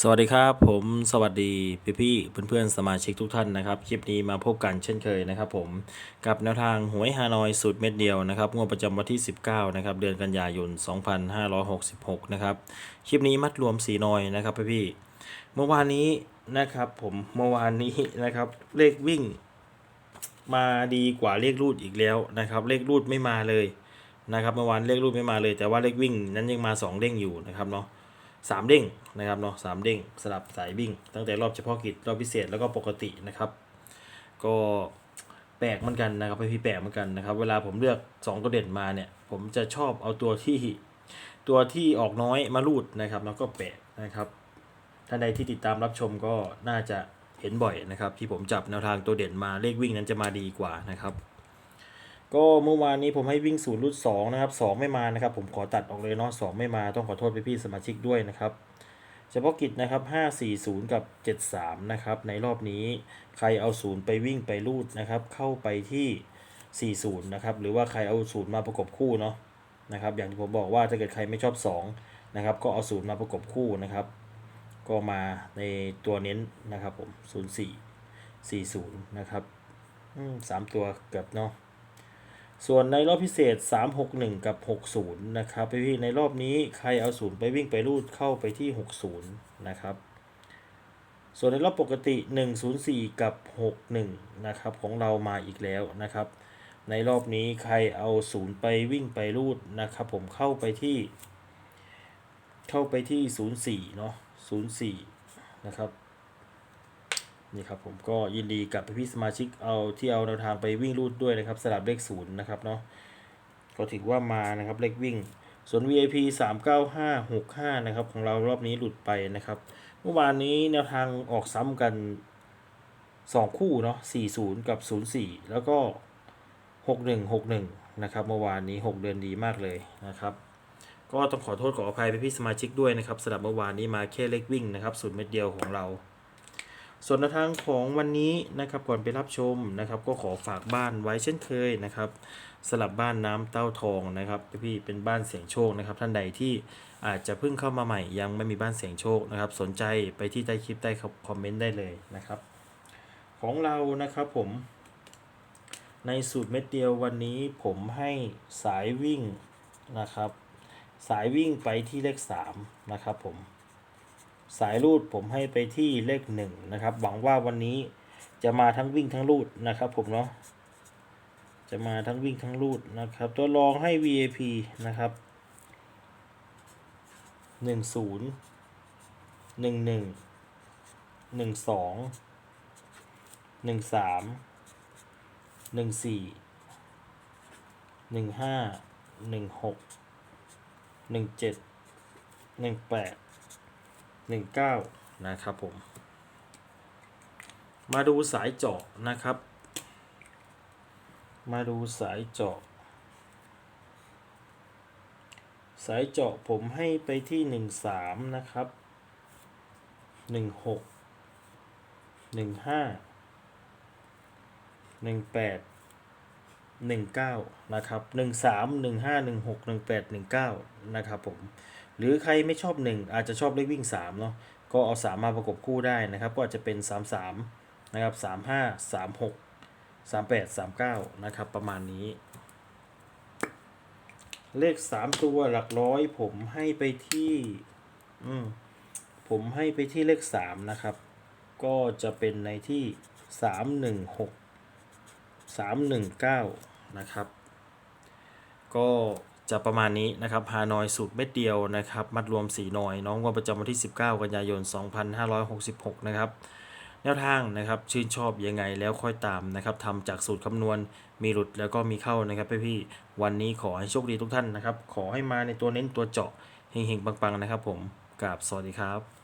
สวัสดีครับผมสวัสดีพี่พี่เพื่อนๆสมาชิกทุกท่านนะครับ คลิปนี้มาพบกันเช่นเคยนะครับผมกับแนวทางหวยฮานอยสูตรเม็ดเดียวนะครับงวดประจำวันที่ 19นะครับเดือนกันยายน 2566นะครับคลิปนี้มัดรวมสีนอยนะครับพี่พี่เมื่อวานนี้นะครับผมเมื่อวานนี้นะครับเลขวิ่ง มาดีกว่าเลขรูดอีกแล้วนะครับเลขรูดไม่มาเลยนะครับเมื่อวานเลขรูดไม่มาเลย แต่ว่าเลขวิ่งนั้นยังมาสองเด้งอยู่นะครับเนาะ สามเด้งนะครับเนาะสามเด้งสลับสายวิ่ง ตั้งแต่รอบเฉพาะกิจรอบพิเศษแล้วก็ปกตินะครับ ก็แปลกเหมือนกันนะครับพี่แปลกเหมือนกันนะครับ เวลาผมเลือกสองตัวเด่นมาเนี่ย ผมจะชอบเอาตัวที่ตัวที่ออกน้อยมารูดนะครับ แล้วก็แปลกนะครับท่านใดที่ติดตามรับชมก็น่าจะเห็นบ่อยนะครับ ที่ผมจับแนวทางตัวเด่นมาเลขวิ่งนั้นจะมาดีกว่านะครับ ก็เมื่อวานนี้ผมให้วิ่งศูนย์รูดสองนะครับสองไม่มานะครับ ผมขอตัดออกเลยเนาะสองไม่มาต้องขอโทษพี่ๆสมาชิกด้วยนะครับเฉพาะกิจนะครับห้าสี่ศูนย์กับเจ็ดสามนะครับในรอบนี้ใครเอาศูนย์ไปวิ่งไปรูดนะครับเข้าไปที่สี่ศูนย์นะครับหรือว่าใครเอาศูนย์มาประกบคู่เนาะนะครับอย่างที่ผมบอกว่าถ้าเกิดใครไม่ชอบสองนะครับก็เอาศูนย์มาประกบคู่นะครับ ก็มาในตัวเน้นนะครับผมศูนย์สี่สี่ศูนย์นะครับสามตัวเกือบเนาะ ส่วนในรอบพิเศษ 361 กับ 60 นะครับพี่ในรอบนี้ใครเอาศูนย์ไปวิ่งไปรูดเข้าไปที่ 60 นะครับ ส่วนในรอบปกติ 104 กับ 61 นะครับของเรามาอีกแล้วนะครับ ในรอบนี้ใครเอาศูนย์ไปวิ่งไปรูดนะครับ ผมเข้าไปที่ เข้าไปที่ 04 เนาะ04 นะครับ นี่ครับผมก็ยินดีกับพี่สมาชิกเอาที่เอาแนวทางไปวิ่งรูดด้วยนะครับสลับเลขศูนย์นะครับเนาะก็ถือว่ามานะครับเลขวิ่ง ส่วน VIP 39565 นะครับ ของเรารอบนี้หลุดไปนะครับ เมื่อวานนี้แนวทางออกซ้ำกัน 2 คู่เนาะ40 กับ 04 แล้วก็ 6161 นะครับ เมื่อวานนี้ 6 เดือนดีมากเลยนะครับก็ต้องขอโทษขออภัยพี่สมาชิกด้วยนะครับสำหรับเมื่อวานนี้มาแค่เลขวิ่งนะครับศูนย์เม็ดเดียวของเรา ส่วนแนวทางของวันนี้นะครับก่อนไปรับชมนะครับ ก็ขอฝากบ้านไว้เช่นเคยนะครับสลับบ้านน้ำเต้าทองนะครับพี่เป็นบ้านเสียงโชคนะครับ ท่านใดที่อาจจะเพิ่งเข้ามาใหม่ยังไม่มีบ้านเสียงโชคนะครับ สนใจไปที่ใต้คลิปใต้คอมเมนต์ได้เลยนะครับ ของเรานะครับผม ในสูตรเม็ดเดียววันนี้ผมให้สายวิ่งนะครับ สายวิ่งไปที่เลข3นะครับผม สายรูดผมให้ไปที่เลขหนึ่งนะครับ หวังว่าวันนี้จะมาทั้งวิ่งทั้งรูดนะครับ ผมเนาะจะมาทั้งวิ่งทั้งรูดนะครับ ตัวรองให้ VAP นะครับหนึ่งศูนย์หนึ่งหนึ่งหนึ่งสองหนึ่งสามหนึ่งสี่หนึ่งห้าหนึ่งหกหนึ่งเจ็ดหนึ่งแปด หนึ่งเก้านะครับผม มาดูสายเจาะนะครับ มาดูสายเจาะ สายเจาะผมให้ไปที่หนึ่งสามนะครับหนึ่งหกหนึ่งห้าหนึ่งแปดหนึ่งเก้านะครับหนึ่งสามหนึ่งห้าหนึ่งหกหนึ่งแปดหนึ่งเก้านะครับผม หรือใครไม่ชอบ 1 อาจจะชอบเลขวิ่ง3เนาะก็เอา 3 มาประกบคู่ได้นะครับ ก็อาจจะเป็น 3 3 นะครับ 3 5 3 6 3 8 3 9 นะครับ ประมาณนี้ เลข 3 ตัวหลักร้อย ผมให้ไปที่อืมผมให้ไปที่เลข 3 นะครับ ก็จะเป็นในที่ 3 1 6 3 1 9 นะครับ ก็ จะประมาณนี้นะครับฮานอยสูตรเม็ดเดียวนะครับ มัดรวมสีนอย น้องวันประจำวันที่ 19 กันยายน 2566 นะครับ แนวทางนะครับ ชื่นชอบยังไงแล้วค่อยตามนะครับทำจากสูตรคำนวณมีหลุดแล้วก็มีเข้านะครับพี่พี่วันนี้ขอให้โชคดีทุกท่านนะครับ ขอให้มาในตัวเน้นตัวเจาะเฮงๆปังๆนะครับผมกราบสวัสดีครับ